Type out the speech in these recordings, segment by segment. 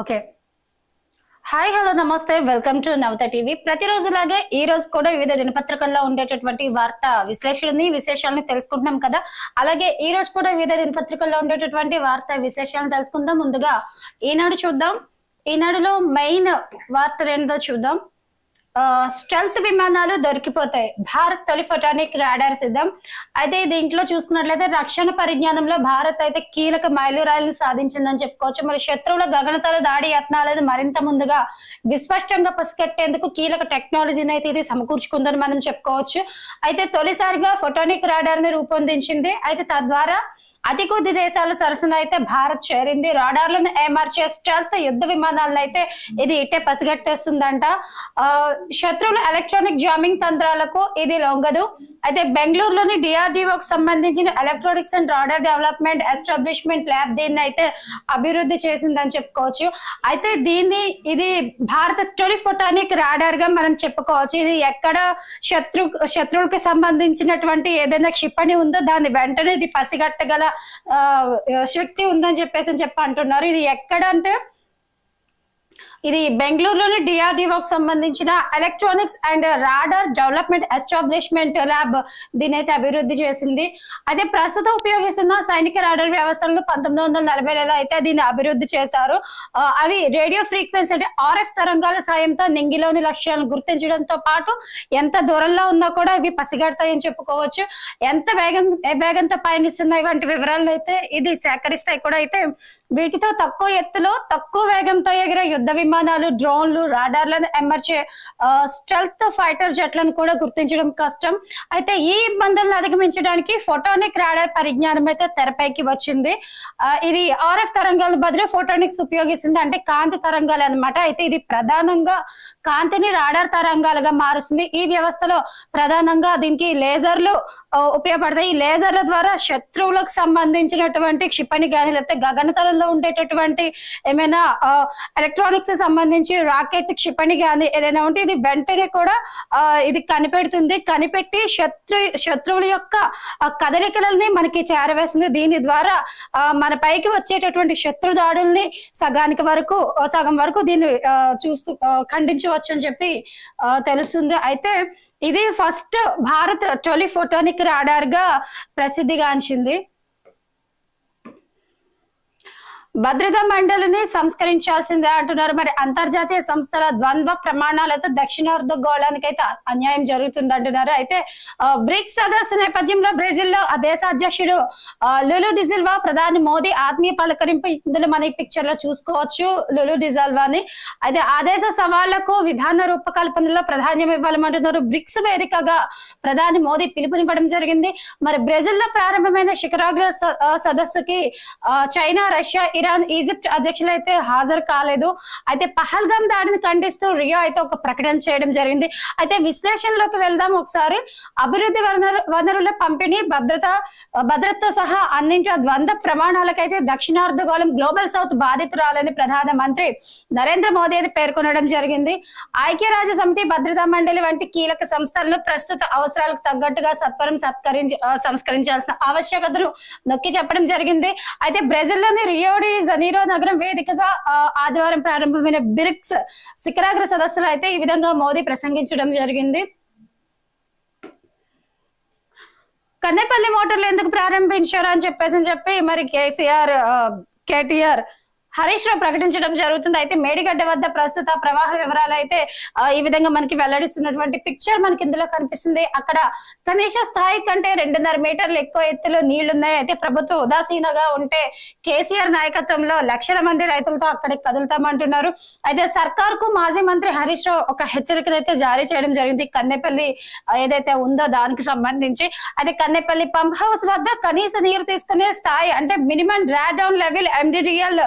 Okay hi hello నమస్తే welcome to Navata TV ప్రతిరోజులాగే ఈ రోజు కూడా వివిధ దినపత్రికల్లో ఉండేటటువంటి వార్త విశ్లేషణని విశేషాలను తెలుసుకుంటున్నాం కదా. అలాగే ఈ రోజు కూడా వివిధ దినపత్రికల్లో ఉండేటటువంటి వార్త విశేషాలను తెలుసుకుందాం. ముందుగా ఈనాడు చూద్దాం. ఈనాడులో మెయిన్ వార్త ఏంటో చూద్దాం. స్ట్రెల్త్ విమానాలు దొరికిపోతాయి. భారత్ తొలి ఫోటానిక్ రాడార్ సిద్ధం. అయితే దీంట్లో చూసుకున్నట్లయితే రక్షణ పరిజ్ఞానంలో భారత్ అయితే కీలక మైలురాయిలను సాధించిందని చెప్పుకోవచ్చు. మరి శత్రువుల గగనతల దాడి యత్నాలను మరింత ముందుగా విస్పష్టంగా పసిగట్టేందుకు కీలక టెక్నాలజీని అయితే ఇది సమకూర్చుకుందని మనం చెప్పుకోవచ్చు. అయితే తొలిసారిగా ఫోటోనిక్ రాడార్ని రూపొందించింది. అయితే తద్వారా అతి కొద్ది దేశాల సరసన అయితే భారత్ చేరింది. రాడార్లను ఏమార్చే స్టెల్త్ యుద్ధ విమానాలను అయితే ఇది ఇట్టే పసిగట్టేస్తుందంట. ఆ, శత్రువుల ఎలక్ట్రానిక్ జామింగ్ తంత్రాలకు ఇది లొంగదు. అయితే బెంగళూరులోని డిఆర్డిఓకి సంబంధించిన electronics and radar development establishment lab దీన్ని అయితే అభివృద్ధి చేసిందని చెప్పుకోవచ్చు. అయితే దీన్ని ఇది భారత తొలి ఫోటానిక్ రాడార్గా మనం చెప్పుకోవచ్చు. ఇది ఎక్కడ శత్రు శత్రువులకు సంబంధించినటువంటి ఏదైనా క్షిపణి ఉందో దాన్ని వెంటనే ఇది పసిగట్టగల శక్తి ఉందని చెప్పేసి అని చెప్పి అంటున్నారు. ఇది ఎక్కడ అంటే ఇది బెంగళూరులోని డిఆర్డిఓకి సంబంధించిన electronics and radar development establishment lab దీని అయితే అభివృద్ధి చేసింది. అదే ప్రస్తుతం ఉపయోగిస్తున్న సైనిక రాడర్ వ్యవస్థలను పంతొమ్మిది వందల నలభైలలో అయితే దీన్ని అభివృద్ధి చేశారు. అవి రేడియో ఫ్రీక్వెన్సీ అంటే ఆర్ఎఫ్ తరంగాల సాయంతో నింగిలోని లక్ష్యాలను గుర్తించడంతో పాటు ఎంత దూరంలో ఉన్నా కూడా ఇవి పసిగడతాయని చెప్పుకోవచ్చు. ఎంత వేగం ఏ వేగంతో పయనిస్తున్నాయి వంటి వివరాలను అయితే ఇది సేకరిస్తాయి కూడా అయితే వీటితో తక్కువ ఎత్తులో తక్కువ వేగంతో ఎగిరే యుద్ధ విమానం విమానాలు డ్రోన్లు రాడార్లను ఎమర్చే స్టెల్త్ ఫైటర్ జెట్లను కూడా గుర్తించడం కష్టం. అయితే ఈ ఇబ్బందులను అధిగమించడానికి ఫోటోనిక్ రాడార్ పరిజ్ఞానం అయితే తెరపైకి వచ్చింది. ఇది ఆర్ఎఫ్ తరంగాల బదులు ఫోటోనిక్స్ ఉపయోగిస్తుంది అంటే కాంతి తరంగాలు అనమాట అయితే ఇది ప్రధానంగా కాంతిని రాడార్ తరంగాలుగా మారుస్తుంది. ఈ వ్యవస్థలో ప్రధానంగా దీనికి లేజర్లు ఉపయోగపడతాయి. ఈ లేజర్ల ద్వారా శత్రువులకు సంబంధించినటువంటి క్షిపణి కానీ లేకపోతే గగనతలంలో ఉండేటటువంటి ఏమైనా ఎలక్ట్రానిక్స్ సంబంధించి రాకెట్ క్షిపణి కానీ ఏదైనా ఉంటే ఇది వెంటనే కూడా ఇది కనిపెడుతుంది. కనిపెట్టి శత్రు శత్రువుల యొక్క కదలికలని మనకి చేరవేస్తుంది దీని ద్వారా మన పైకి వచ్చేటటువంటి శత్రు దాడుల్ని సగానికి వరకు సగం వరకు దీన్ని చూస్తూ ఖండించవచ్చు అని చెప్పి తెలుస్తుంది. అయితే ఇది ఫస్ట్ భారత్ టొలి ఫోటోనిక్ రాడార్గా ప్రసిద్ధిగాంచింది. భద్రతా మండలిని సంస్కరించాల్సిందే అంటున్నారు. మరి అంతర్జాతీయ సంస్థల ద్వంద్వ ప్రమాణాలతో దక్షిణార్ధ గోళానికి అయితే అన్యాయం జరుగుతుంది అంటున్నారు. అయితే బ్రిక్స్ సదస్సు నేపథ్యంలో బ్రెజిల్లో ఆ దేశ అధ్యక్షుడు లులు డిజిల్వా ప్రధాని మోదీ ఆత్మీయ పలకరింపు ఇందులో మన పిక్చర్లో చూసుకోవచ్చు. లులు డిజల్వాని అయితే ఆ దేశ సవాళ్ళకు విధాన రూపకల్పనలో ప్రాధాన్యం ఇవ్వాలమంటున్నారు. బ్రిక్స్ వేదికగా ప్రధాని మోదీ పిలుపునివ్వడం జరిగింది. మరి బ్రెజిల్లో ప్రారంభమైన శిఖరాగ్ర సదస్సుకి చైనా రష్యా ఇరాన్ ఈజిప్ట్ అధ్యక్షులు అయితే హాజరు కాలేదు. అయితే పహల్గామ్ దాడిని ఖండిస్తూ రియో అయితే ఒక ప్రకటన చేయడం జరిగింది. అయితే విశ్లేషణలోకి వెళ్దాం ఒకసారి. అభివృద్ధి వనరు వనరుల పంపిణీ భద్రత భద్రతతో సహా అందించే ద్వంద్వ ప్రమాణాలకైతే దక్షిణార్ధగోళం గ్లోబల్ సౌత్ బాధితురాలని ప్రధాన మంత్రి నరేంద్ర మోదీ అయితే పేర్కొనడం జరిగింది. ఐక్యరాజ్య సమితి భద్రతా మండలి వంటి కీలక సంస్థలను ప్రస్తుత అవసరాలకు తగ్గట్టుగా సత్వరం సత్కరించ సంస్కరించాల్సిన ఆవశ్యకతను నొక్కి చెప్పడం జరిగింది. అయితే బ్రెజిల్లోని రియోడి జనీరో నగరం వేదికగా ఆదివారం ప్రారంభమైన బ్రిక్స్ శిఖరాగ్ర సదస్సులో అయితే ఈ విధంగా మోదీ ప్రసంగించడం జరిగింది. కన్నెపల్లి మోటార్లు ఎందుకు ప్రారంభించారు అని చెప్పేసి అని చెప్పి మరి కేసీఆర్ కేటీఆర్ హరీష్ రావు ప్రకటించడం జరుగుతుంది. అయితే మేడిగడ్డ వద్ద ప్రస్తుత ప్రవాహ వివరాలు అయితే ఈ విధంగా మనకి వెల్లడిస్తున్నటువంటి పిక్చర్ మనకి ఇందులో కనిపిస్తుంది. అక్కడ కనీస స్థాయి కంటే రెండున్నర మీటర్లు ఎక్కువ ఎత్తులో నీళ్ళున్నాయి. అయితే ప్రభుత్వం ఉదాసీనగా ఉంటే కేసీఆర్ నాయకత్వంలో లక్షల మంది రైతులతో అక్కడికి కదులుతామంటున్నారు. అయితే సర్కార్కు మాజీ మంత్రి హరీష్ రావు ఒక హెచ్చరికనైతే అయితే జారీ చేయడం జరిగింది. కన్నెపల్లి ఏదైతే ఉందో దానికి సంబంధించి. అయితే కన్నెపల్లి పంప్ హౌస్ వద్ద కనీస నీరు తీసుకునే స్థాయి అంటే minimum draw down level MDDL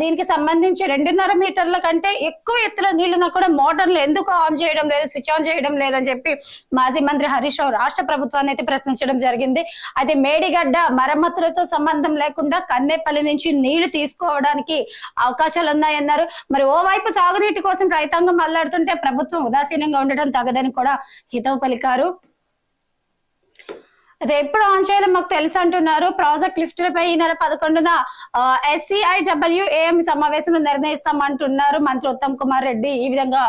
దీనికి సంబంధించి రెండున్నర మీటర్ల కంటే ఎక్కువ ఎత్తులో నీళ్ళున్నా కూడా మోటార్లు ఎందుకు ఆన్ చేయడం లేదు స్విచ్ ఆన్ చేయడం లేదని చెప్పి మాజీ మంత్రి హరీష్ రావు రాష్ట్ర ప్రభుత్వాన్ని అయితే ప్రశ్నించడం జరిగింది. అయితే మేడిగడ్డ మరమ్మతులతో సంబంధం లేకుండా కన్నేపల్లి నుంచి నీళ్ళు తీసుకోవడానికి అవకాశాలు ఉన్నాయన్నారు మరి ఓవైపు సాగునీటి కోసం రైతాంగం అల్లాడుతుంటే ప్రభుత్వం ఉదాసీనంగా ఉండడం తగదని కూడా హితవు పలికారు. అది ఎప్పుడు ఆన్ చేయాలో మాకు తెలుసు అంటున్నారు. ప్రాజెక్ట్ లిఫ్టులపై ఈ నెల పదకొండున ఎస్సీఐడబ్ల్యూఏఎం సమావేశంలో నిర్ణయిస్తామంటున్నారు మంత్రి ఉత్తమ్ కుమార్ రెడ్డి. ఈ విధంగా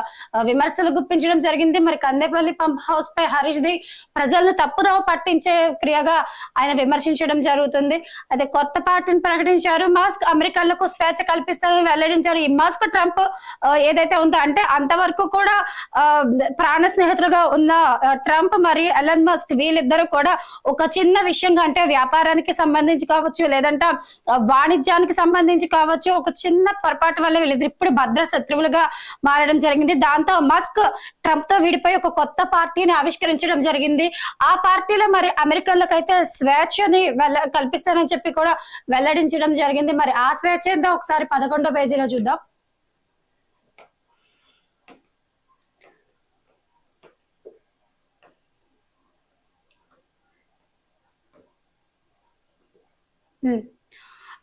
విమర్శలు గుప్పించడం జరిగింది. మరి కందేపల్లి పంప్ హౌస్ పై హరీష్ ది ప్రజలను తప్పుదోవ పట్టించే క్రియగా ఆయన విమర్శించడం జరుగుతుంది. అదే కొత్త పార్టీని ప్రకటించారు. మాస్క్ అమెరికన్లకు స్వేచ్ఛ కల్పిస్తారని వెల్లడించారు. ఈ మాస్క్ ట్రంప్ ఏదైతే ఉందో అంటే అంతవరకు కూడా ప్రాణ స్నేహితులుగా ఉన్న ట్రంప్ మరియు ఎలన్ మస్క్ వీళ్ళిద్దరూ కూడా ఒక చిన్న విషయంగా అంటే వ్యాపారానికి సంబంధించి కావచ్చు లేదంటే వాణిజ్యానికి సంబంధించి కావచ్చు ఒక చిన్న పొరపాటు వల్ల వీళ్ళిద్దరు ఇప్పుడు భద్ర శత్రువులుగా మారడం జరిగింది. దాంతో మస్క్ ట్రంప్తో విడిపోయి ఒక కొత్త పార్టీని ఆవిష్కరించడం జరిగింది. ఆ పార్టీలో మరి అమెరికన్లకు అయితే స్వేచ్ఛని వెల్ల కల్పిస్తానని చెప్పి కూడా వెల్లడించడం జరిగింది. మరి ఆ స్వేచ్ఛ ఏందో ఒకసారి పదకొండో పేజీలో చూద్దాం. Mm.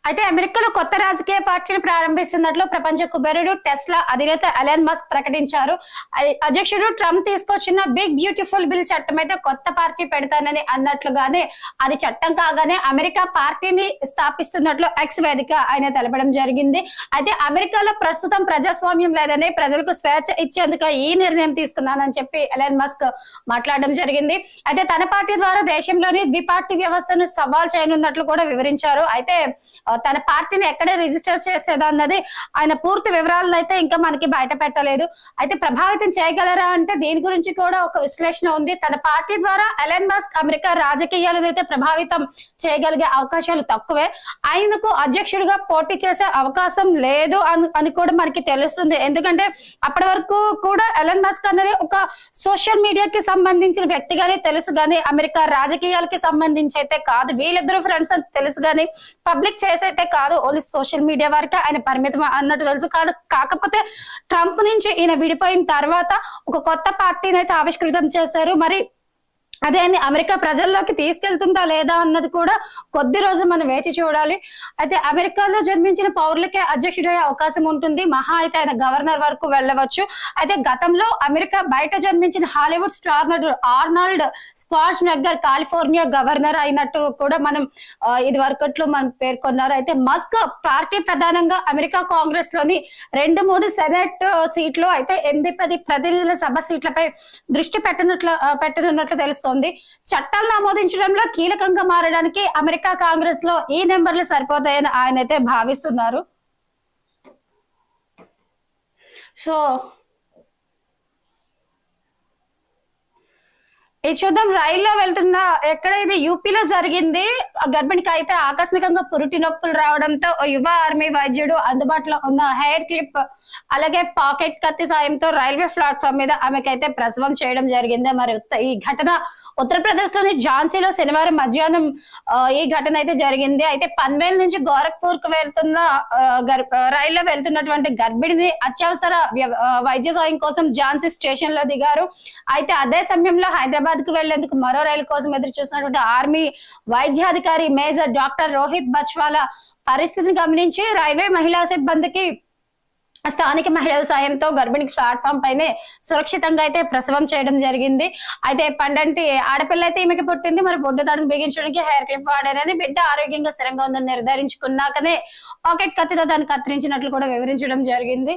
అయితే అమెరికాలో కొత్త రాజకీయ పార్టీని ప్రారంభిస్తున్నట్లు ప్రపంచ కుబేరుడు టెస్లా అధినేత అలెన్ మస్క్ ప్రకటించారు. అధ్యక్షుడు ట్రంప్ తీసుకొచ్చిన బిగ్ బ్యూటిఫుల్ బిల్ చట్టం అయితే కొత్త పార్టీ పెడతానని అన్నట్లుగానే అది చట్టం కాగానే అమెరికా పార్టీని స్థాపిస్తున్నట్లు ఎక్స్ వేదిక ఆయన తెలపడం జరిగింది. అయితే అమెరికాలో ప్రస్తుతం ప్రజాస్వామ్యం లేదని ప్రజలకు స్వేచ్ఛ ఇచ్చేందుకు ఈ నిర్ణయం తీసుకున్నానని చెప్పి అలెన్ మస్క్ మాట్లాడడం జరిగింది. అయితే తన పార్టీ ద్వారా దేశంలోని ద్విపార్టీ వ్యవస్థను సవాల్ చేయనున్నట్లు కూడా వివరించారు. అయితే తన పార్టీని ఎక్కడ రిజిస్టర్ చేసేదా అన్నది ఆయన పూర్తి వివరాలను అయితే ఇంకా మనకి బయట పెట్టలేదు. అయితే ప్రభావితం చేయగలరా అంటే దీని గురించి కూడా ఒక విశ్లేషణ ఉంది. తన పార్టీ ద్వారా ఎలన్ మస్క్ అమెరికా రాజకీయాలను అయితే ప్రభావితం చేయగలిగే అవకాశాలు తక్కువే. ఆయనకు అధ్యక్షుడిగా పోటీ చేసే అవకాశం లేదు అని అని కూడా మనకి తెలుస్తుంది. ఎందుకంటే అప్పటి వరకు కూడా ఎలన్ మస్క్ అనేది ఒక సోషల్ మీడియాకి సంబంధించిన వ్యక్తిగానే తెలుసు. కానీ అమెరికా రాజకీయాలకి సంబంధించి అయితే కాదు. వీళ్ళిద్దరు ఫ్రెండ్స్ అని తెలుసు. కానీ పబ్లిక్ ఫేస్ అయితే కాదు ఓన్లీ సోషల్ మీడియా వరకే ఆయన పరిమితం అన్నట్టు తెలుసు. కాదు కాకపోతే ట్రంప్ నుంచి ఈయన విడిపోయిన తర్వాత ఒక కొత్త పార్టీని అయితే ఆవిష్కృతం చేశారు. మరి అదే అమెరికా ప్రజల్లోకి తీసుకెళ్తుందా లేదా అన్నది కూడా కొద్ది రోజులు మనం వేచి చూడాలి. అయితే అమెరికాలో జన్మించిన పౌరులకే అధ్యక్షుడయ్యే అవకాశం ఉంటుంది. మహా అయితే ఆయన గవర్నర్ వరకు వెళ్ళవచ్చు. అయితే గతంలో అమెరికా బయట జన్మించిన హాలీవుడ్ స్టార్ నటుడు Arnold Schwarzenegger California governor అయినట్టు కూడా మనం ఇది వరకట్లో మనం పేర్కొన్నారు. అయితే మస్క్ పార్టీ ప్రధానంగా అమెరికా కాంగ్రెస్లోని రెండు మూడు సెనెట్ సీట్లు అయితే ఎనిమిది పది ప్రతినిధుల సభ సీట్లపై దృష్టి పెట్టనుట్లు పెట్టనున్నట్లు తెలుస్తుంది. చట్టాలను ఆమోదించడంలో కీలకంగా మారడానికి అమెరికా కాంగ్రెస్లో ఈ నెంబర్లు సరిపోతాయని ఆయన అయితే భావిస్తున్నారు. సో ఇది చూద్దాం రైల్లో వెళ్తున్న ఎక్కడ ఇది యూపీలో జరిగింది గర్భిణికి అయితే ఆకస్మికంగా పురుటి నొప్పులు రావడంతో యువ ఆర్మీ వైద్యుడు అందుబాటులో ఉన్న హెయిర్ క్లిప్ అలాగే పాకెట్ కత్తి సాయంతో రైల్వే ప్లాట్ఫామ్ మీద ఆమెకైతే ప్రసవం చేయడం జరిగింది. మరి ఈ ఘటన ఉత్తరప్రదేశ్లోని ఝాన్సీలో శనివారం మధ్యాహ్నం ఈ ఘటన అయితే జరిగింది. అయితే పన్వేల్ నుంచి గోరఖ్పూర్కు వెళ్తున్న గర్- రైల్లో వెళ్తున్నటువంటి గర్భిణిని అత్యవసర వ్య- వైద్య సాయం కోసం ఝాన్సీ స్టేషన్లో దిగారు. అయితే అదే సమయంలో హైదరాబాద్ కు వెళ్ళేందుకు మరో రైలు కోసం ఎదురు చూసినటువంటి ఆర్మీ వైద్యాధికారి మేజర్ డాక్టర్ రోహిత్ బచ్వాలా పరిస్థితిని గమనించి రైల్వే మహిళా సిబ్బందికి స్థానిక మహిళల సాయంతో గర్భిణికి ప్లాట్ఫామ్ పైనే సురక్షితంగా అయితే ప్రసవం చేయడం జరిగింది. అయితే పండంటి ఆడపిల్ల అయితే ఈమెకి పుట్టింది. మరి బొడ్డు తాడును బిగించడానికి హెయిర్ క్లిప్ వాడారని బిడ్డ ఆరోగ్యంగా స్థిరంగా ఉందని నిర్ధారించుకున్నాకనే పాకెట్ కత్తితో దాన్ని కత్తిరించినట్లు కూడా వివరించడం జరిగింది.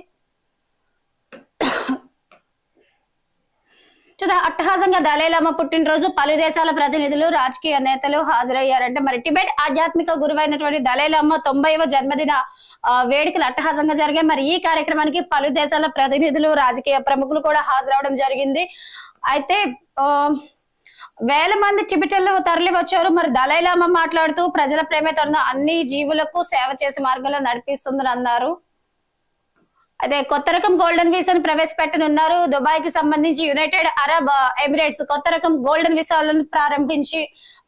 చూద్దాం. అట్టహాసంగా దలైలామా పుట్టినరోజు పలు దేశాల ప్రతినిధులు రాజకీయ నేతలు హాజరయ్యారంటే మరి టిబెట్ ఆధ్యాత్మిక గురువైనటువంటి దలైలామా తొంభైవ జన్మదిన ఆ, వేడుకలు అట్టహాసంగా జరిగాయి. మరి ఈ కార్యక్రమానికి పలు దేశాల ప్రతినిధులు రాజకీయ ప్రముఖులు కూడా హాజరవడం జరిగింది. అయితే వేల మంది టిబెటన్లు తరలి వచ్చారు మరి దలైలామా మాట్లాడుతూ ప్రజల ప్రేమతో ఉన్న అన్ని జీవులకు సేవ చేసే మార్గంలో నడిపిస్తుందని అన్నారు. అదే కొత్త రకం గోల్డెన్ వీసాను ప్రవేశపెట్టనున్నారు దుబాయ్కి సంబంధించి యునైటెడ్ అరబ్ ఎమిరేట్స్ కొత్త రకం గోల్డెన్ వీసాలను ప్రారంభించి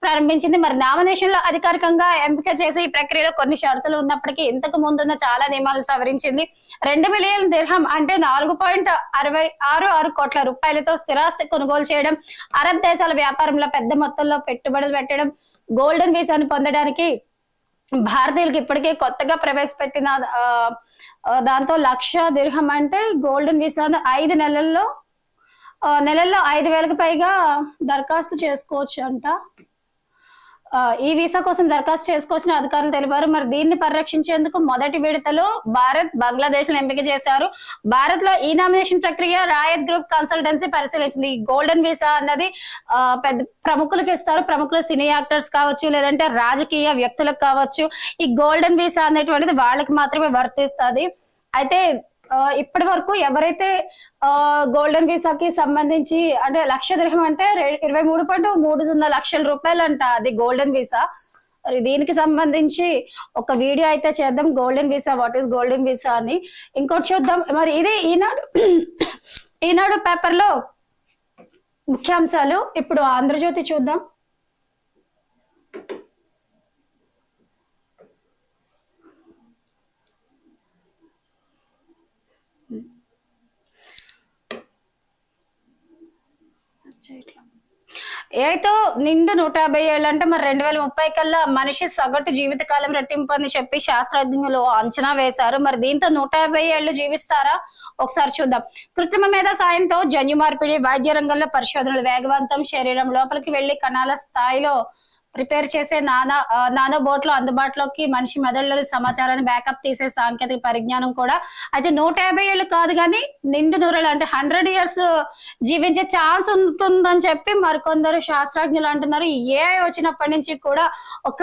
ప్రారంభించింది. మరి నామినేషన్లో అధికారికంగా ఎంపిక చేసే ఈ ప్రక్రియలో కొన్ని షరతులు ఉన్నప్పటికీ ఇంతకు ముందున్న చాలా నియమాలు సవరించింది. రెండు మిలియన్ దిర్హం అంటే నాలుగు పాయింట్ అరవై ఆరు ఆరు కోట్ల రూపాయలతో స్థిరాస్తి కొనుగోలు చేయడం అరబ్ దేశాల వ్యాపారంలో పెద్ద మొత్తంలో పెట్టుబడులు పెట్టడం గోల్డెన్ వీసాను పొందడానికి భారతీయులకి ఇప్పటికే కొత్తగా ప్రవేశపెట్టిన ఆ, దాంతో లక్ష దీర్ఘం అంటే గోల్డెన్ వీసాను ఐదు నెలల్లో ఆ, నెలల్లో ఐదు వేలకు పైగా దరఖాస్తు చేసుకోవచ్చు అంట ఈ వీసా కోసం దరఖాస్తు చేసుకోవచ్చిన అధికారులు తెలిపారు. మరి దీన్ని పరిరక్షించేందుకు మొదటి విడతలో భారత్ బంగ్లాదేశ్ ఎంపిక చేశారు. భారత్లో ఈ నామినేషన్ ప్రక్రియ రాయత్ గ్రూప్ కన్సల్టెన్సీ పరిశీలించింది. ఈ గోల్డెన్ వీసా అన్నది పెద్ద ప్రముఖులకు ఇస్తారు. ప్రముఖులు సినీ యాక్టర్స్ కావచ్చు లేదంటే రాజకీయ వ్యక్తులకు కావచ్చు. ఈ గోల్డెన్ వీసా అనేటువంటిది వాళ్ళకి మాత్రమే వర్తిస్తుంది. అయితే ఇప్పటి వరకు ఎవరైతే గోల్డెన్ వీసాకి సంబంధించి అంటే లక్ష ద్రహం అంటే ఇరవై మూడు పాయింట్ మూడు సున్నా లక్షల రూపాయలు అంట అది గోల్డెన్ వీసా. మరి దీనికి సంబంధించి ఒక వీడియో అయితే చేద్దాం golden visa what is golden visa అని. ఇంకోటి చూద్దాం మరి ఇది ఈనాడు ఈనాడు పేపర్లో ముఖ్యాంశాలు ఇప్పుడు ఆంధ్రజ్యోతి చూద్దాం. ఏతో నిండు నూట యాభై ఏళ్ళు అంటే మరి రెండు వేల ముప్పై కల్లా మనిషి సగటు జీవితకాలం రెట్టింపు అని చెప్పి శాస్త్రజ్ఞులు అంచనా వేశారు. మరి దీంతో నూట యాభై ఏళ్ళు జీవిస్తారా? ఒకసారి చూద్దాం. కృత్రిమ మేధ సాయంతో జన్యు మార్పిడి వైద్య రంగంలో పరిశోధనలు వేగవంతం. శరీరం లోపలికి వెళ్ళి కణాల స్థాయిలో ప్రిపేర్ చేసే నానా నానో బోట్లు అందుబాటులోకి మనిషి మెదడులో సమాచారాన్ని బ్యాకప్ తీసే సాంకేతిక పరిజ్ఞానం కూడా అయితే నూట యాభై ఏళ్ళు కాదు కానీ నిండు నూరలు అంటే హండ్రెడ్ ఇయర్స్ జీవించే ఛాన్స్ ఉంటుందని చెప్పి మరికొందరు శాస్త్రజ్ఞులు అంటున్నారు. ఏఐ వచ్చినప్పటి నుంచి కూడా ఒక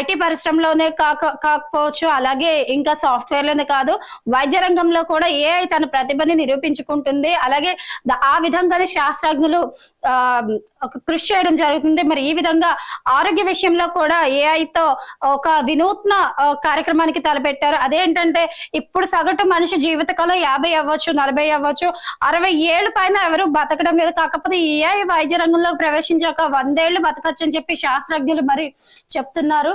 ఐటీ పరిశ్రమలోనే కాక కాకపోవచ్చు అలాగే ఇంకా సాఫ్ట్వేర్లోనే కాదు వైద్య రంగంలో కూడా ఏఐ తన ప్రతిభని నిరూపించుకుంటుంది. అలాగే ఆ విధంగానే శాస్త్రజ్ఞులు ఆ కృషి చేయడం జరుగుతుంది. మరి ఈ విధంగా ఆరోగ్య విషయంలో కూడా ఏఐతో ఒక వినూత్న కార్యక్రమానికి తలపెట్టారు. అదేంటంటే ఇప్పుడు సగటు మనిషి జీవితకాలం యాభై అవ్వచ్చు నలభై అవ్వచ్చు అరవై ఏళ్ళు పైన ఎవరు బతకడం లేదు. కాకపోతే ఏఐ వైద్య రంగంలో ప్రవేశించాక వందేళ్ళు బతకచ్చు అని చెప్పి శాస్త్రజ్ఞులు మరి చెప్తున్నారు.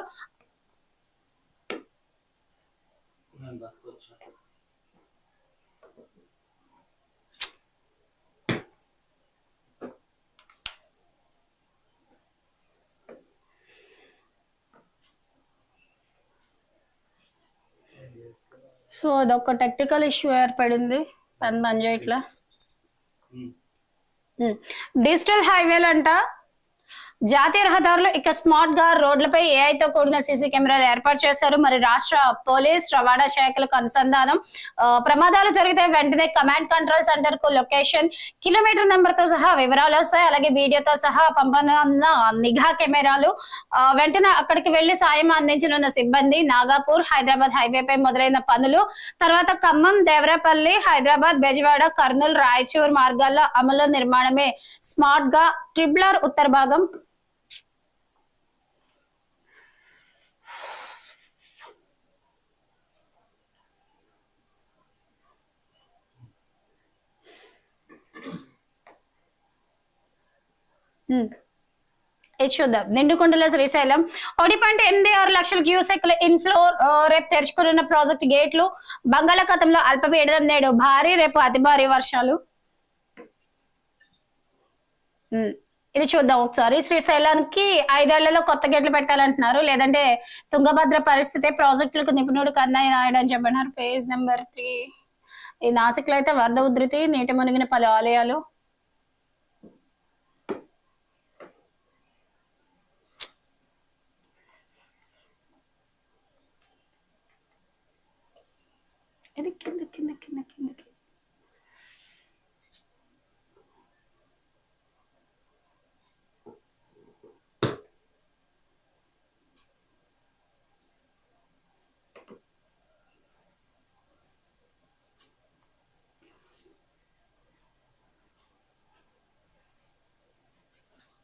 సో అదొక టెక్నికల్ ఇష్యూ ఏర్పడింది. పని పని చేయట్లా. డిజిటల్ హైవేలు అంట జాతీయ రహదారులు ఇక స్మార్ట్గా రోడ్లపై ఏఐతో కూడిన సీసీ కెమెరాలు ఏర్పాటు చేశారు. మరి రాష్ట్ర పోలీస్ రవాణా శాఖలకు అనుసంధానం. ప్రమాదాలు జరిగితే వెంటనే కమాండ్ కంట్రోల్ సెంటర్కు లొకేషన్ కిలోమీటర్ నెంబర్తో సహా వివరాలు వస్తాయి. అలాగే వీడియోతో సహా పంపనున్న నిఘా కెమెరాలు వెంటనే అక్కడికి వెళ్ళి సాయం అందించనున్న సిబ్బంది నాగాపూర్ హైదరాబాద్ హైవేపై మొదలైన పనులు. తర్వాత ఖమ్మం దేవరపల్లి హైదరాబాద్ బెజవాడ కర్నూలు రాయచూర్ మార్గాల్లో అమలు నిర్మాణమే స్మార్ట్గా ట్రిబ్లర్ ఉత్తర భాగం ఇది చూద్దాం. నిండుకొండల శ్రీశైలం ఒకటి పాయింట్ ఎనిమిది ఆరు లక్షల క్యూసెక్ల ఇన్ఫ్లో రేపు తెరుచుకున్న ప్రాజెక్ట్ గేట్లు బంగాళాఖాతంలో అల్పపీడనం నేడు భారీ రేపు అతి భారీ వర్షాలు. ఇది చూద్దాం ఒకసారి. శ్రీశైలానికి ఐదేళ్ళలో కొత్త గేట్లు పెట్టాలంటున్నారు. లేదంటే తుంగభద్ర పరిస్థితి ప్రాజెక్టులకు నిపుణుడు కన్నయ్య నాయుడు అని చెప్పినారు. Page number three. ఈ నాసిక్లో అయితే వరద ఉధృతి నీటి మునిగిన పలు ఆలయాలు. ఇది కింద కింద కింద కిందకి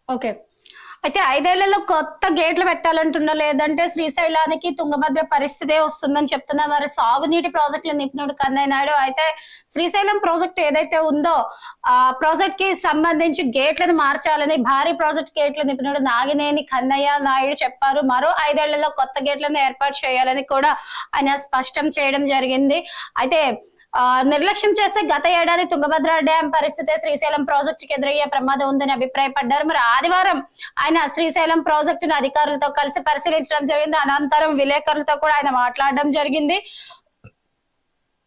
ఓకే అయితే ఐదేళ్ళలో కొత్త గేట్లు పెట్టాలంటున్నా లేదంటే శ్రీశైలానికి తుంగభద్ర పరిస్థితే వస్తుందని చెప్తున్నా. మరి సాగునీటి ప్రాజెక్టుల నిపుణుడు కన్నయ్య నాయుడు అయితే శ్రీశైలం ప్రాజెక్ట్ ఏదైతే ఉందో ఆ ప్రాజెక్ట్కి సంబంధించి గేట్లను మార్చాలని భారీ ప్రాజెక్ట్ గేట్ల నిపుణుడు నాగినేని కన్నయ్య నాయుడు చెప్పారు. మరో ఐదేళ్ళలో కొత్త గేట్లను ఏర్పాటు చేయాలని కూడా ఆయన స్పష్టం చేయడం జరిగింది. అయితే నిర్లక్ష్యం చేస్తే గత ఏడాది తుంగభద్ర డ్యాం పరిస్థితి శ్రీశైలం ప్రాజెక్టుకి ఎదురయ్యే ప్రమాదం ఉందని అభిప్రాయపడ్డారు. మరి ఆదివారం ఆయన శ్రీశైలం ప్రాజెక్టును అధికారులతో కలిసి పరిశీలించడం జరిగింది. అనంతరం విలేకరులతో కూడా ఆయన మాట్లాడడం జరిగింది.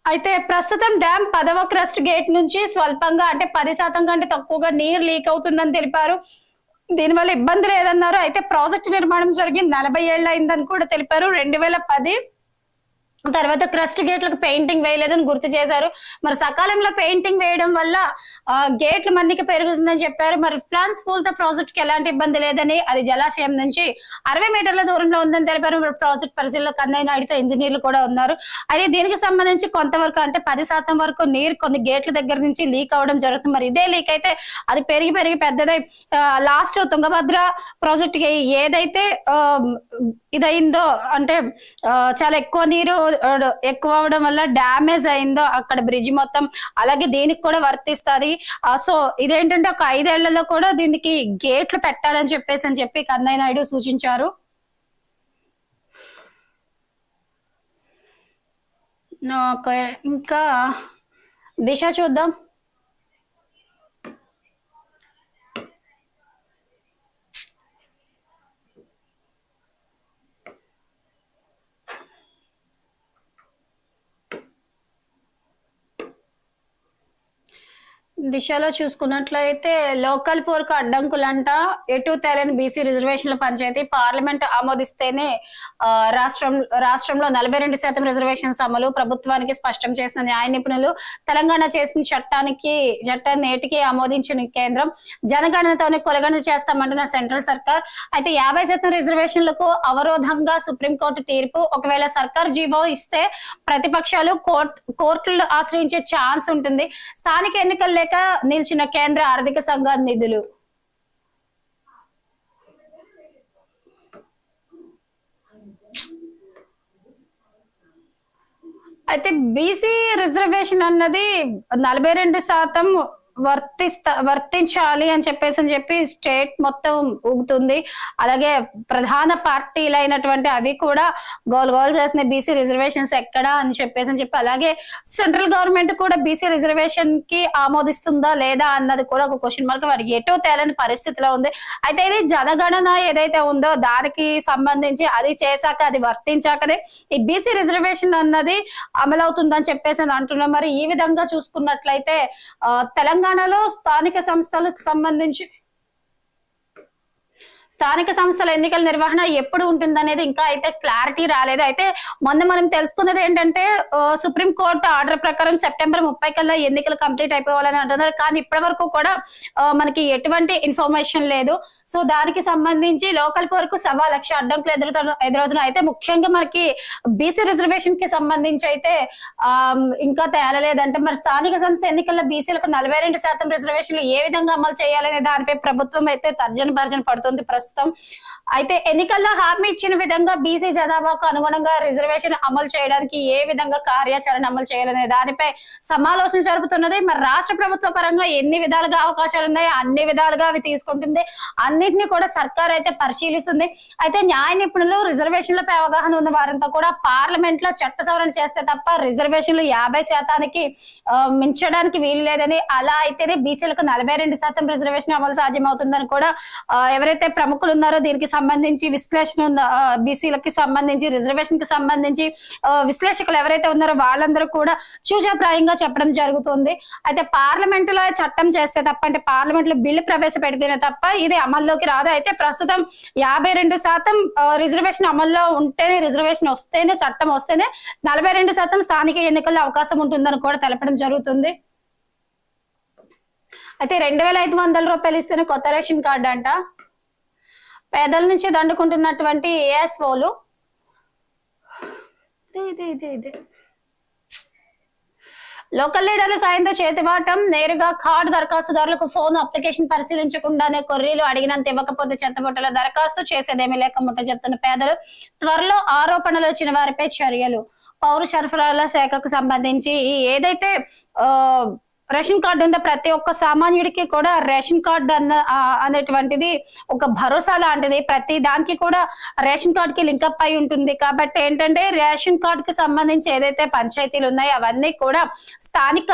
అయితే ప్రస్తుతం డ్యాం పదవ క్రస్ట్ గేట్ నుంచి స్వల్పంగా అంటే పది శాతం కంటే తక్కువగా నీరు లీక్ అవుతుందని తెలిపారు. దీనివల్ల ఇబ్బంది లేదన్నారు. అయితే ప్రాజెక్టు నిర్మాణం జరిగి నలభై ఏళ్ళు అయిందని కూడా తెలిపారు. రెండు వేల పది తర్వాత క్రస్ట్ గేట్లకు పెయింటింగ్ వేయలేదని గుర్తు చేశారు. మరి సకాలంలో పెయింటింగ్ వేయడం వల్ల ఆ, మన్నిక పెరుగుతుందని చెప్పారు. మరి ఫ్రాన్స్ పూల్తో తో ప్రాజెక్ట్కి ఎలాంటి ఇబ్బంది లేదని అది జలాశయం నుంచి అరవై మీటర్ల దూరంలో ఉందని తెలిపారు. మరి ప్రాజెక్ట్ పరిశీలన కన్నయ్య నాయుడుతో ఇంజనీర్లు కూడా ఉన్నారు. అయితే దీనికి సంబంధించి కొంతవరకు అంటే పది శాతం వరకు నీరు కొన్ని గేట్ల దగ్గర నుంచి లీక్ అవడం జరుగుతుంది. మరి ఇదే లీక్ అయితే అది పెరిగి పెరిగి పెద్దదై లాస్ట్ తుంగభద్ర ప్రాజెక్ట్కి ఏదైతే ఇదైందో అంటే చాలా ఎక్కువ నీరు ఎక్కువ అవడం వల్ల డ్యామేజ్ అయిందో అక్కడ బ్రిడ్జ్ మొత్తం. అలాగే దీనికి కూడా వర్తిస్తుంది. సో ఇదేంటంటే ఒక ఐదేళ్ళలో కూడా దీనికి గేట్లు పెట్టాలని చెప్పేసి అని చెప్పి కన్నయ్య నాయుడు సూచించారు. ఓకే ఇంకా దిశ చూద్దాం. దిశలో చూసుకున్నట్లయితే లోకల్ పోర్కు అడ్డంకులంట. ఎటు తేలని బీసీ రిజర్వేషన్ల పంచాయతీ పార్లమెంట్ ఆమోదిస్తేనే ఆ, రాష్ట్రం రాష్ట్రంలో నలభై రెండు శాతం రిజర్వేషన్స్ అమలు ప్రభుత్వానికి స్పష్టం చేసిన న్యాయ నిపుణులు తెలంగాణ చేసిన చట్టానికి చట్టాన్ని నేటికి ఆమోదించిన కేంద్రం జనగణనతోనే కొలగణన చేస్తామంటున్న సెంట్రల్ సర్కార్. అయితే యాభై శాతం రిజర్వేషన్లకు అవరోధంగా సుప్రీంకోర్టు తీర్పు ఒకవేళ సర్కార్ జీవో ఇస్తే ప్రతిపక్షాలు కోర్టు కోర్టులు ఆశ్రయించే ఛాన్స్ ఉంటుంది. స్థానిక ఎన్నికలు లేక నిలిచిన కేంద్ర ఆర్థిక సంఘ నిధులు. అయితే బీసీ రిజర్వేషన్ అన్నది నలభై రెండు శాతం వర్తిస్త వర్తించాలి అని చెప్పేసి అని చెప్పి స్టేట్ మొత్తం ఊగుతుంది. అలాగే ప్రధాన పార్టీలు అయినటువంటి అవి కూడా గోల్ గోల్ చేసిన బీసీ రిజర్వేషన్స్ ఎక్కడ అని చెప్పేసి అని చెప్పి అలాగే సెంట్రల్ గవర్నమెంట్ కూడా బీసీ రిజర్వేషన్కి ఆమోదిస్తుందా లేదా అన్నది కూడా ఒక క్వశ్చన్ మార్క్ వారికి ఎటో తేలని పరిస్థితిలో ఉంది. అయితే ఇది జనగణన ఏదైతే ఉందో దానికి సంబంధించి అది చేశాక అది వర్తించాకనే ఈ బీసీ రిజర్వేషన్ అన్నది అమలవుతుందని చెప్పేసి అని అంటున్నాం. మరి ఈ విధంగా చూసుకున్నట్లయితే ఆ, తెలంగాణలో స్థానిక సంస్థలకు సంబంధించి స్థానిక సంస్థల ఎన్నికల నిర్వహణ ఎప్పుడు ఉంటుందనేది ఇంకా అయితే క్లారిటీ రాలేదు. అయితే మొన్న మనం తెలుసుకున్నది ఏంటంటే supreme court supreme court order ప్రకారం సెప్టెంబర్ ముప్పై కల్లా ఎన్నికలు కంప్లీట్ అయిపోవాలని అంటున్నారు. కానీ ఇప్పటి వరకు కూడా మనకి ఎటువంటి ఇన్ఫర్మేషన్ లేదు. సో దానికి సంబంధించి లోకల్ వరకు సవా లక్ష అడ్డంకులు ఎదురుతున్న ఎదురవుతున్నాయి. అయితే ముఖ్యంగా మనకి బీసీ రిజర్వేషన్కి సంబంధించి అయితే ఇంకా తేలలేదంటే మరి స్థానిక సంస్థ ఎన్నికల్లో బీసీలకు నలభై రెండు శాతం రిజర్వేషన్లు ఏ విధంగా అమలు చేయాలనే దానిపై ప్రభుత్వం అయితే తర్జన భర్జన పడుతుంది. ప్రస్తుతం అయితే ఎన్నికల్లో హామీ ఇచ్చిన విధంగా బీసీ జనాభాకు అనుగుణంగా రిజర్వేషన్ అమలు చేయడానికి ఏ విధంగా కార్యాచరణ అమలు చేయాలనే దానిపై సమాలోచన జరుపుతున్నది. మరి రాష్ట్ర ప్రభుత్వ పరంగా ఎన్ని విధాలుగా అవకాశాలు ఉన్నాయి? అన్ని విధాలుగా అవి తీసుకుంటుంది. అన్నిటిని కూడా సర్కార్ అయితే పరిశీలిస్తుంది. అయితే న్యాయ నిపుణులు రిజర్వేషన్లపై అవగాహన ఉన్న వారంతా కూడా పార్లమెంట్లో చట్ట సవరణ చేస్తే తప్ప రిజర్వేషన్లు యాభై శాతానికి మించడానికి వీలు లేదని అలా అయితేనే బీసీలకు నలభై రెండు శాతం రిజర్వేషన్ అమలు సాధ్యమవుతుందని కూడా ఎవరైతే ప్రముఖులు ఉన్నారో దీనికి సంబంధించి విశ్లేషణ ఉన్న బీసీలకి సంబంధించి రిజర్వేషన్కి సంబంధించి విశ్లేషకులు ఎవరైతే ఉన్నారో వాళ్ళందరూ కూడా చూచాప్రాయంగా చెప్పడం జరుగుతుంది. అయితే పార్లమెంట్లో చట్టం చేస్తే తప్ప అంటే పార్లమెంట్లో బిల్లు ప్రవేశపెడితేనే తప్ప ఇది అమల్లోకి రాదు. అయితే ప్రస్తుతం యాభై రెండు శాతం రిజర్వేషన్ అమల్లో ఉంటేనే రిజర్వేషన్ వస్తేనే చట్టం వస్తేనే నలభై రెండు శాతం స్థానిక ఎన్నికల్లో అవకాశం ఉంటుందని కూడా తెలపడం జరుగుతుంది. అయితే రెండు వేల ఐదు వందల రూపాయలు ఇస్తేనే కొత్త రేషన్ కార్డు అంట. పేదల నుంచి దండుకుంటున్నటువంటి ఏఎస్ఓలు ఇదే ఇదే ఇదే ఇదే. లోకల్ లీడర్ల సాయంతో చేతివాటం నేరుగా కార్డు దరఖాస్తుదారులకు ఫోన్ అప్లికేషన్ పరిశీలించకుండానే కొర్రీలు అడిగినంత ఇవ్వకపోతే చెత్తబుట్టల దరఖాస్తు చేసేదేమీ లేక ముట్ట చెప్తున్న పేదలు త్వరలో ఆరోపణలు వచ్చిన వారిపై చర్యలు. పౌర సరఫరాల శాఖకు సంబంధించి ఏదైతే రేషన్ కార్డు ఉందా? ప్రతి ఒక్క సామాన్యుడికి కూడా రేషన్ కార్డు అన్న అనేటువంటిది ఒక భరోసా లాంటిది. ప్రతి దానికి కూడా రేషన్ కార్డుకి లింకప్ అయి ఉంటుంది. కాబట్టి ఏంటంటే రేషన్ కార్డుకి సంబంధించి ఏదైతే పంచాయతీలు ఉన్నాయో అవన్నీ కూడా స్థానిక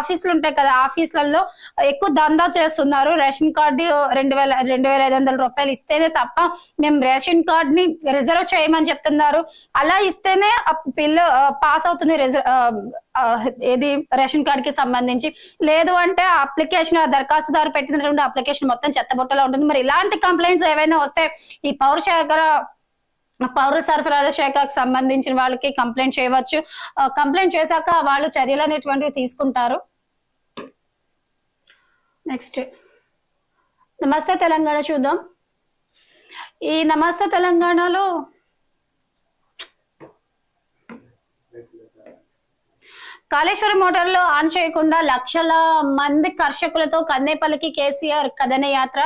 ఆఫీసులు ఉంటాయి కదా ఆఫీసులలో ఎక్కువ దందా చేస్తున్నారు. రేషన్ కార్డు రెండు వేల రెండు వేల ఐదు వందల రూపాయలు ఇస్తేనే తప్ప మేము రేషన్ కార్డుని రిజర్వ్ చేయమని చెప్తున్నారు. అలా ఇస్తేనే పిల్ల పాస్ అవుతుంది రిజర్వ్ ఏది రేషన్ కార్డ్కి సంబంధించి. లేదు అంటే అప్లికేషన్ దరఖాస్తుదారు పెట్టినటువంటి అప్లికేషన్ మొత్తం చెత్తబుట్టలో ఉంటుంది. మరి ఇలాంటి కంప్లైంట్స్ ఏవైనా వస్తే ఈ పౌర శాఖ పౌర సరఫరాల శాఖకు సంబంధించిన వాళ్ళకి కంప్లైంట్ చేయవచ్చు. కంప్లైంట్ చేశాక వాళ్ళు చర్యలు అనేటువంటివి తీసుకుంటారు. నెక్స్ట్. నమస్తే తెలంగాణ చూద్దాం. ఈ నమస్తే తెలంగాణలో కాళేశ్వరం మోటార్లో ఆన్ చేయకుండా లక్షల మంది కర్షకులతో కన్నేపల్లికి కేసీఆర్ కథన యాత్ర.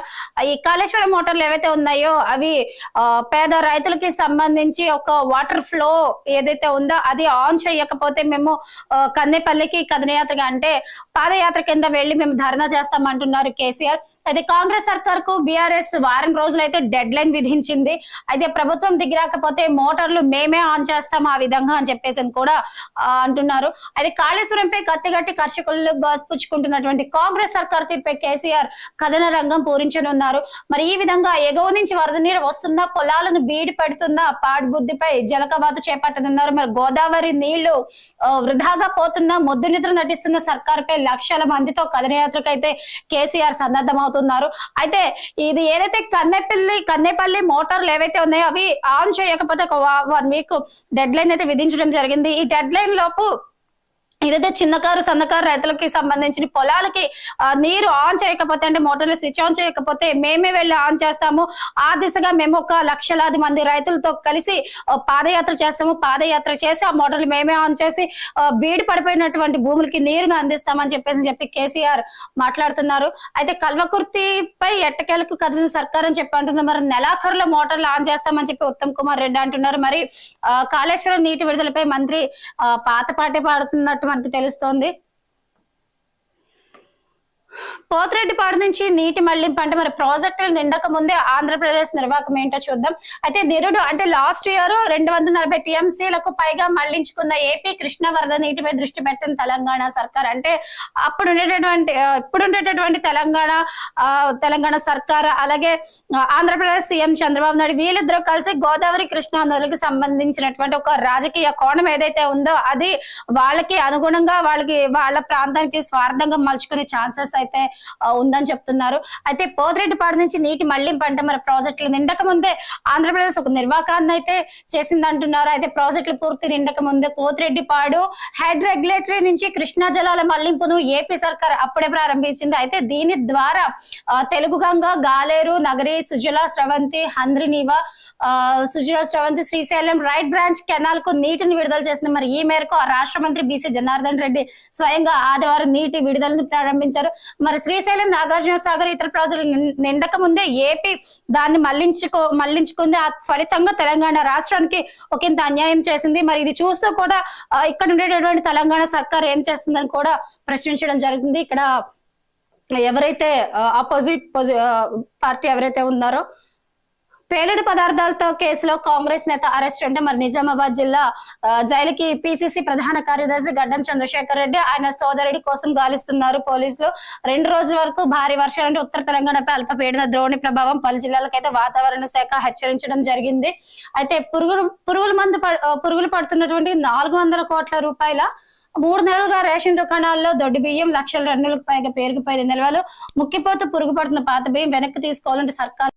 ఈ కాళేశ్వరం మోటార్లు ఏవైతే ఉన్నాయో అవి ఆ, పేద రైతులకి సంబంధించి ఒక వాటర్ ఫ్లో ఏదైతే ఉందో అది ఆన్ చేయకపోతే మేము కందేపల్లికి కన్నేపల్లికి కథన యాత్రగా అంటే పాదయాత్ర కింద వెళ్ళి మేము ధర్నా చేస్తామంటున్నారు కేసీఆర్. అయితే కాంగ్రెస్ సర్కార్కు బీఆర్ఎస్ వారం రోజులైతే డెడ్ లైన్ విధించింది. అయితే ప్రభుత్వం దిగిరాకపోతే మోటార్లు మేమే ఆన్ చేస్తాం ఆ విధంగా అని చెప్పేసి అని కూడా అంటున్నారు. అయితే కాళేశ్వరంపై కత్తిగట్టి కర్షకులు గాసుపుచ్చుకుంటున్నటువంటి కాంగ్రెస్ సర్కార్ తీర్పై కేసీఆర్ కథన రంగం పూరించనున్నారు. మరి ఈ విధంగా ఎగువ నుంచి వరద నీరు వస్తుందా పొలాలను బీడి పెడుతుందా పాడుబుద్ధిపై జలకవాత చేపట్టనున్నారు. మరి గోదావరి నీళ్ళు వృధాగా పోతుందా మొద్దు నిద్ర నటిస్తున్న సర్కార్ పై లక్షల మందితో కథనయాత్రకు అయితే కేసీఆర్ సన్నద్ధమవుతున్నారు. అయితే ఇది ఏదైతే కన్నెపల్లి కన్నెపల్లి మోటార్లు ఏవైతే ఉన్నాయో అవి ఆన్ చేయకపోతే ఒక వన్ వీక్ డెడ్ లైన్ అయితే విధించడం జరిగింది. ఈ డెడ్ లైన్ లోపు ఏదైతే చిన్నకారు సన్నకారు రైతులకి సంబంధించిన పొలాలకి నీరు ఆన్ చేయకపోతే అంటే మోటార్లు స్విచ్ ఆన్ చేయకపోతే మేమే వెళ్ళి ఆన్ చేస్తాము. ఆ దిశగా మేము ఒక లక్షలాది మంది రైతులతో కలిసి పాదయాత్ర చేస్తాము. పాదయాత్ర చేసి ఆ మోటార్లు మేమే ఆన్ చేసి బీడు పడిపోయినటువంటి భూములకి నీరును అందిస్తామని చెప్పేసి చెప్పి కేసీఆర్ మాట్లాడుతున్నారు. అయితే కల్వకుర్తిపై ఎట్టకేలకు కదిలిన సర్కార్ అని చెప్పి అంటున్నారు. మరి నెలాఖరులో మోటార్లు ఆన్ చేస్తామని చెప్పి ఉత్తమ్ కుమార్ రెడ్డి అంటున్నారు. మరి ఆ, కాళేశ్వరం నీటి విడుదలపై మంత్రి ఆ, పాత పాటే పాడుతున్నట్టు మనకు తెలుస్తోంది. పోతిరెడ్డిపాడు నుంచి నీటి మళ్ళింపు అంటే మరి ప్రాజెక్టులు నిండక ముందే ఆంధ్రప్రదేశ్ నిర్వాహకం ఏంటో చూద్దాం. అయితే నిరుడు అంటే లాస్ట్ ఇయర్ రెండు వందల నలభై టీఎంసీలకు పైగా మళ్ళించుకున్న ఏపీ కృష్ణ వరద నీటిపై దృష్టి పెట్టిన తెలంగాణ సర్కార్. అంటే అప్పుడు ఉండేటటువంటి ఇప్పుడు ఉండేటటువంటి తెలంగాణ ఆ, తెలంగాణ సర్కార్ అలాగే ఆంధ్రప్రదేశ్ సీఎం చంద్రబాబు నాయుడు వీళ్ళిద్దరూ కలిసి గోదావరి కృష్ణా నదులకు సంబంధించినటువంటి ఒక రాజకీయ కోణం ఏదైతే ఉందో అది వాళ్ళకి అనుగుణంగా వాళ్ళకి వాళ్ళ ప్రాంతానికి స్వార్థంగా మలుచుకునే ఛాన్సెస్ అయితే ఉందని చెప్తున్నారు. అయితే పోతిరెడ్డిపాడు నుంచి నీటి మళ్ళింపు అంటే మరి ప్రాజెక్టులు నిండక ముందే ఆంధ్రప్రదేశ్ ఒక నిర్వాకాన్ని అయితే చేసింది అంటున్నారు అయితే ప్రాజెక్టులు పూర్తి నిండక ముందే పోతిరెడ్డిపాడు హెడ్ రెగ్యులేటరీ నుంచి కృష్ణా జలాల మళ్ళింపును ఏపీ సర్కార్ అప్పుడే ప్రారంభించింది. అయితే దీని ద్వారా తెలుగు గంగ గాలేరు నగరి సుజల స్రవంతి హంద్రినీవ ఆ, సుజల స్రవంతి శ్రీశైలం రైట్ బ్రాంచ్ కెనాల్కు నీటిని విడుదల చేసింది. మరి ఈ మేరకు ఆ రాష్ట్ర మంత్రి బీసీ జనార్దన్ రెడ్డి స్వయంగా ఆదివారం నీటి విడుదలను ప్రారంభించారు. మరి శ్రీశైలం నాగార్జున సాగర్ ఇతర ప్రాజెక్టులు నిండక ముందే ఏపీ దాన్ని మళ్ళించుకో మళ్ళించుకుంది. ఆ ఫలితంగా తెలంగాణ రాష్ట్రానికి ఒకంత అన్యాయం చేసింది. మరి ఇది చూస్తూ కూడా ఇక్కడ ఉండేటటువంటి తెలంగాణ సర్కార్ ఏం చేస్తుందని కూడా ప్రశ్నించడం జరిగింది. ఇక్కడ ఎవరైతే ఆపోజిట్ పార్టీ ఎవరైతే ఉన్నారో పేలుడు పదార్థాలతో కేసులో కాంగ్రెస్ నేత అరెస్ట్ అంటే మరి నిజామాబాద్ జిల్లా జైలుకి పిసిసి ప్రధాన కార్యదర్శి గడ్డం చంద్రశేఖర్ రెడ్డి ఆయన సోదరుడి కోసం గాలిస్తున్నారు పోలీసులు. రెండు రోజుల వరకు భారీ వర్షాలు అంటే ఉత్తర తెలంగాణపై అల్పపీడన ద్రోణి ప్రభావం పలు జిల్లాలకైతే వాతావరణ శాఖ హెచ్చరించడం జరిగింది. అయితే పురుగులు పురుగుల మందు పురుగులు పడుతున్నటువంటి నాలుగు వందల కోట్ల రూపాయల మూడు నెలలుగా రేషన్ దుకాణాల్లో దొడ్డి బియ్యం లక్షల రన్నులకు పైగా పేరుకుపోయిన నిల్వలు ముక్కిపోతూ పురుగు పడుతున్న పాత బియ్యం వెనక్కి తీసుకోవాలంటే సర్కార్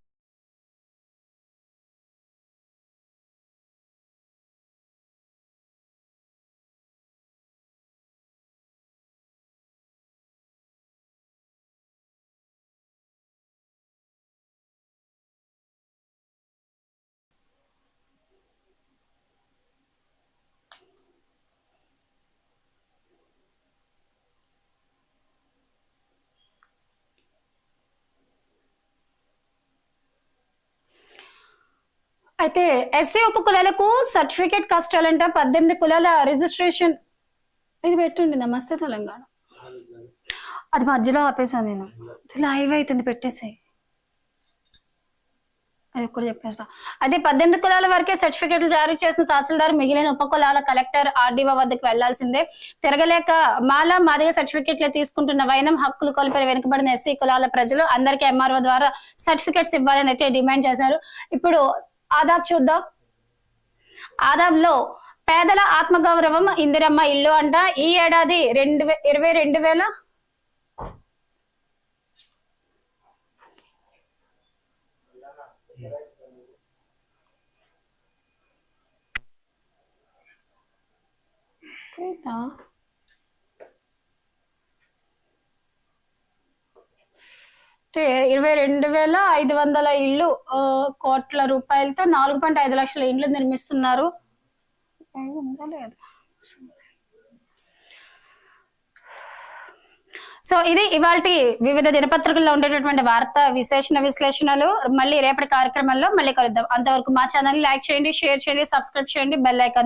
అయితే ఎస్సీ ఉప కులాలకు సర్టిఫికేట్ కష్టాలంట. పద్దెనిమిది కులాల రిజిస్ట్రేషన్ ఇది పెట్టండి నమస్తే తెలంగాణ. అది మధ్యలో ఆపేసాను నేను. లైవ్ అవుతుంది పెట్టేసే అది కూడా చెప్పేస్తా. అయితే పద్దెనిమిది కులాల వరకే సర్టిఫికెట్లు జారీ చేసిన తహసీల్దార్ మిగిలిన ఉప కులాల కలెక్టర్ ఆర్డీఓ వద్దకు వెళ్ళాల్సిందే. తిరగలేక మాల మాదిగ సర్టిఫికెట్లు తీసుకుంటున్న వైనం హక్కులు కోల్పోయి వెనుకబడిన ఎస్సీ కులాల ప్రజలు అందరికీ ఎంఆర్ఓ ద్వారా సర్టిఫికెట్స్ ఇవ్వాలని అయితే డిమాండ్ చేశారు. ఇప్పుడు ఆదాబ్ చూద్దాం. ఆదాబ్లో పేదల ఆత్మగౌరవం ఇందిరమ్మ ఇల్లు అంట. ఈ ఏడాది రెండు వే- ఇరవై రెండు వేల ఇరవై రెండు వేల ఐదు వందల ఆ, కోట్ల రూపాయలతో నాలుగు పాయింట్ ఐదు లక్షల ఇండ్లు నిర్మిస్తున్నారు? సో ఇది ఇవాళ వివిధ దినపత్రికల్లో ఉండేటటువంటి వార్త విశేషణ విశ్లేషణలు. మళ్ళీ రేపటి కార్యక్రమంలో మళ్ళీ కలుద్దాం. అంతవరకు మా ఛానల్ లైక్ చేయండి షేర్ చేయండి సబ్స్క్రైబ్ చేయండి బెల్ ఐకాన్